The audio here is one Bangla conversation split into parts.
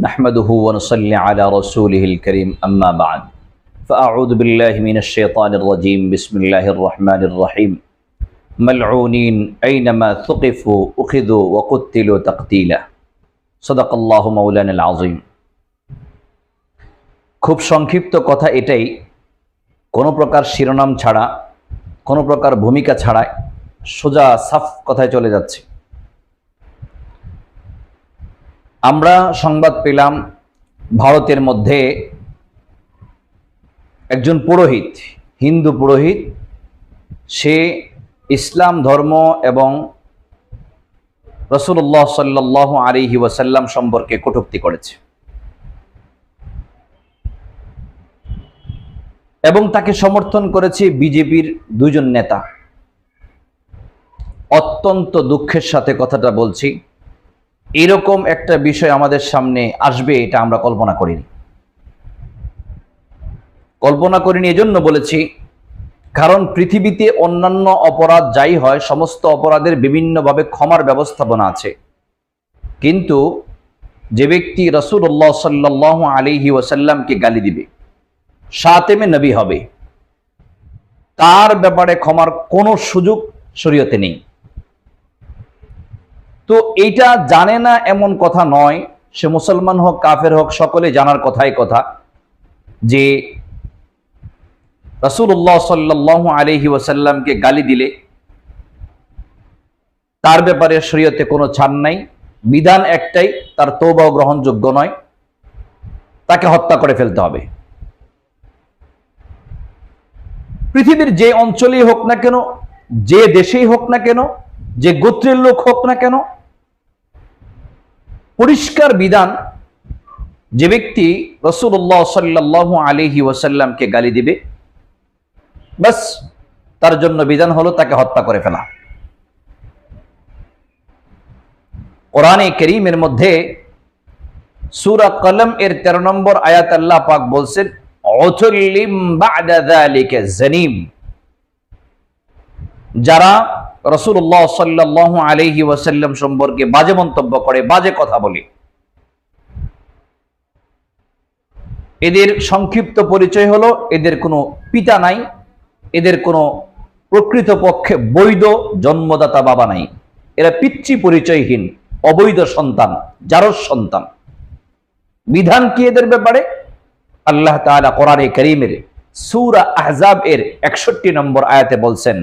نحمده ونصلي على رسوله الكريم أما بعد فأعوذ بالله من الشيطان الرجيم بسم الله الرحمن الرحيم ملعونين أينما ثقفوا أخذوا وقتلوا تقتيلا صدق الله مولانا العظيم খুব সংক্ষিপ্ত কথা এটাই কোনো প্রকার শিরোনাম ছাড়া কোনো প্রকার ভূমিকা ছাড়া সোজা সাফ কথায় চলে যাচ্ছে আমরা সংবাদ পেলাম ভারতের মধ্যে একজন পুরোহিত, হিন্দু পুরোহিত। সে ইসলাম ধর্ম এবং রসুল্লাহ সাল্লাহ আলিহি ওয়াসাল্লাম সম্পর্কে কটূক্তি করেছে। এবং তাকে সমর্থন করেছে বিজেপির দুজন নেতা। অত্যন্ত দুঃখের সাথে কথাটা বলছি। এরকম একটা বিষয় আমাদের সামনে আসবে, এটা আমরা কল্পনা করিনি। কল্পনা করিনি, এজন্য বলেছি, কারণ পৃথিবীতে অন্যান্য অপরাধ যাই হয়, সমস্ত অপরাধের বিভিন্নভাবে ক্ষমার ব্যবস্থাপনা আছে। কিন্তু যে ব্যক্তি রসুল্লাহ সাল্লাহ আলিহি ওয়াসাল্লামকে গালি দিবে, সাতেমে নবী হবে, তার ব্যাপারে ক্ষমার কোনো সুযোগ শরীয়তে নেই। তো এইটা জানে না এমন কথা নয়, সে মুসলমান হোক, কাফের হোক, সকলে জানার কথাই কথা, যে রসুল্লাহ সাল্লাহ আলহি ওসাল্লামকে গালি দিলে তার ব্যাপারে শরীয়তে কোনো ছাড় নাই, বিধান একটাই, তার তৌবাও গ্রহণযোগ্য নয়, তাকে হত্যা করে ফেলতে হবে। পৃথিবীর যে অঞ্চলেই হোক না কেন, যে দেশেই হোক না কেন, যে গোত্রের লোক হোক না কেন পরিষ্কার বিধান যে ব্যক্তি রসুল্লাহ সাল্লাহ আলিহি ওয়াসাল্লামকে গালি দিবে বাস তার জন্য বিধান হলো তাকে হত্যা করে ফেলা। কোরআনে করিমের মধ্যে সুরা কলম এর তেরো নম্বর আয়াত আল্লাহ পাক বলছেন যারা রসুল্লাহ সাল্লাহ আলহি ওয়াসাল্লাম সম্পর্কে বাজে মন্তব্য করে, বাজে কথা বলে। এদের সংক্ষিপ্ত পরিচয় হলো, এদের কোনো পিতা নাই, এদের কোনো প্রকৃতপক্ষে বৈধ জন্মদাতা বাবা নাই। এরা পিতৃ পরিচয়হীন, অবৈধ সন্তান যারর সন্তান। বিধান কি এদের ব্যাপারে? আল্লাহ তাআলা কোরআনে করিমের সূরা আহজাব এর একষট্টি নম্বর আয়াতে বলছেন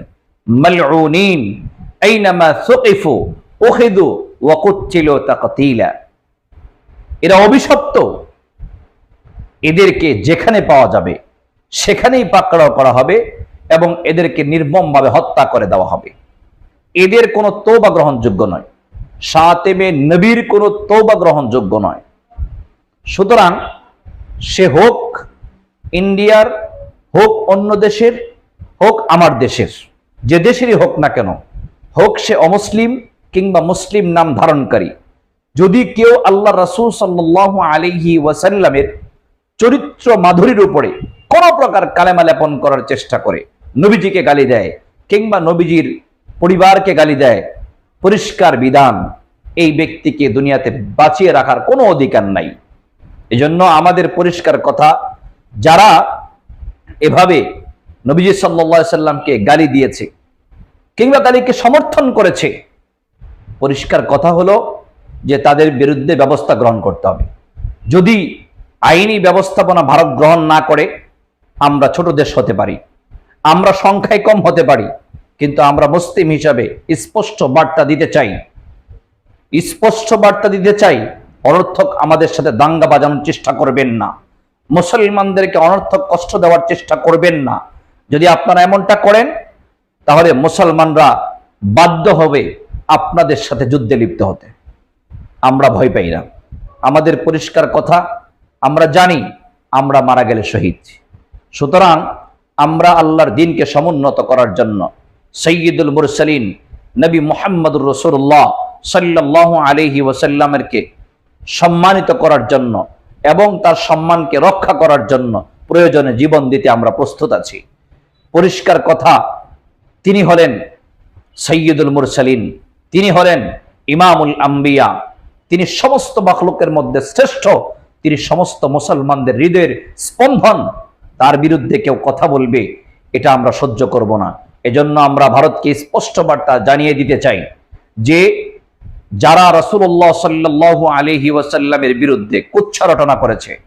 মালউনিন, আইনামা সুকিফু, উখিদু ওয়া তাকতিলা। এরা অভিশপ্ত। এদেরকে যেখানে পাওয়া যাবে, সেখানেই পাকড়াও করা হবে এবং এদেরকে নির্মমভাবে হত্যা করে দেওয়া হবে। এদের কোনো তৌবা গ্রহণযোগ্য নয়। সাতেমে নবীর কোনো তৌবা গ্রহণযোগ্য নয়। সুতরাং সে হোক ইন্ডিয়ার, হোক অন্য দেশের, হোক আমার দেশের। যে দেশেরই হোক না কেন, হোক সে অমুসলিম কিংবা মুসলিম নাম ধারণকারী, যদি কেউ আল্লাহ রাসুল সাল্লাহ আলিহি ওয়াসাল্লামের চরিত্র মাধুরীর উপরে কোন প্রকার কালেমা লেপন করার চেষ্টা করে, নবীজিকে গালি দেয় কিংবা নবীজির পরিবারকে গালি দেয়, পরিষ্কার বিধান এই ব্যক্তিকে দুনিয়াতে বাঁচিয়ে রাখার কোনো অধিকার নাই। এজন্য আমাদের পরিষ্কার কথা, যারা এভাবে নবীজি সাল্লা সাল্লামকে গালি দিয়েছে কিংবা গালিকে সমর্থন করেছে। পরিষ্কার কথা হলো যে তাদের বিরুদ্ধে ব্যবস্থা গ্রহণ করতে হবে। যদি আইনি ব্যবস্থাপনা ভারত গ্রহণ না করে, আমরা ছোট দেশ হতে পারি, আমরা সংখ্যায় কম হতে পারি, কিন্তু আমরা মুসলিম হিসাবে স্পষ্ট বার্তা দিতে চাই। স্পষ্ট বার্তা দিতে চাই, অনর্থক আমাদের সাথে দাঙ্গা বাজানোর চেষ্টা করবেন না। মুসলমানদেরকে অনর্থক কষ্ট দেওয়ার চেষ্টা করবেন না। যদি আপনারা এমনটা করেন, তাহলে মুসলমানরা বাধ্য হবে আপনাদের সাথে যুদ্ধে লিপ্ত হতে। আমরা ভয় পাই না। আমাদের পরিষ্কার কথা, আমরা জানি আমরা মারা গেলে শহীদ। সুতরাং আমরা আল্লাহর দিনকে সমুন্নত করার জন্য সৈয়দুল মুরসালিন, নবী মোহাম্মদুর রসুল্লাহ সাল্লাহ আলহি ওসাল্লামেরকে সম্মানিত করার জন্য এবং তার সম্মানকে রক্ষা করার জন্য প্রয়োজনে জীবন দিতে আমরা প্রস্তুত আছি। পরিষ্কার কথা। তিনি হলেন সৈয়দুল মুরসালিন। তিনি হলেন ইমামুল আম্বিয়া। তিনি সমস্ত মাখলুকের মধ্যে শ্রেষ্ঠ। তিনি সমস্ত মুসলমানদের হৃদয়ের স্পন্দন। তার বিরুদ্ধে কেউ কথা বলবে, এটা আমরা সহ্য করব না। এজন্য আমরা ভারতকে স্পষ্ট বার্তা জানিয়ে দিতে চাই যে, যারা রসুল্লাহ সাল্লাহ আলহি ওয়াসাল্লামের বিরুদ্ধে কুচ্ছা রটনা করেছে,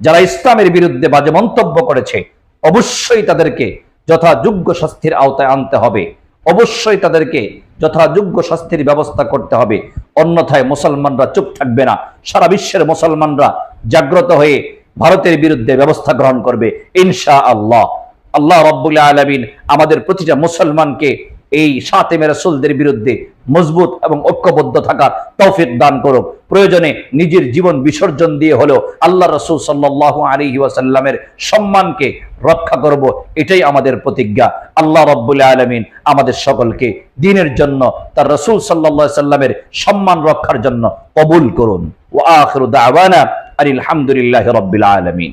যারা ইসলামের বিরুদ্ধে বাজে মন্তব্য করেছে, অবশ্যই তাদেরকে যথাযোগ্য শাস্তির আওতায় আনতে হবে। অবশ্যই তাদেরকে যথাযোগ্য শাস্তির ব্যবস্থা করতে হবে। অন্যথায় মুসলমানরা চুপ থাকবে না। সারা বিশ্বের মুসলমানরা জাগ্রত হয়ে ভারতের বিরুদ্ধে ব্যবস্থা গ্রহণ করবে। ইনশা আল্লাহ আল্লাহ রব্বুল্লাহ আলমিন আমাদের প্রতিটা মুসলমানকে এই সাতেমে রসুলদের বিরুদ্ধে মজবুত এবং ঐক্যবদ্ধ থাকার তৌফিক দান করুক। প্রয়োজনে নিজের জীবন বিসর্জন দিয়ে হলেও আল্লাহ রসুল সাল্লাহ আলী ওয়াসাল্লামের সম্মানকে রক্ষা করব, এটাই আমাদের প্রতিজ্ঞা। আল্লাহ রব্বুল আলমিন আমাদের সকলকে দিনের জন্য তার রসুল সাল্লাহ সাল্লামের সম্মান রক্ষার জন্য কবুল করুন। ও আখরুদ আখরুদ্দাওয়ানা আলহামদুলিল্লাহ রব্বিল আলমিন।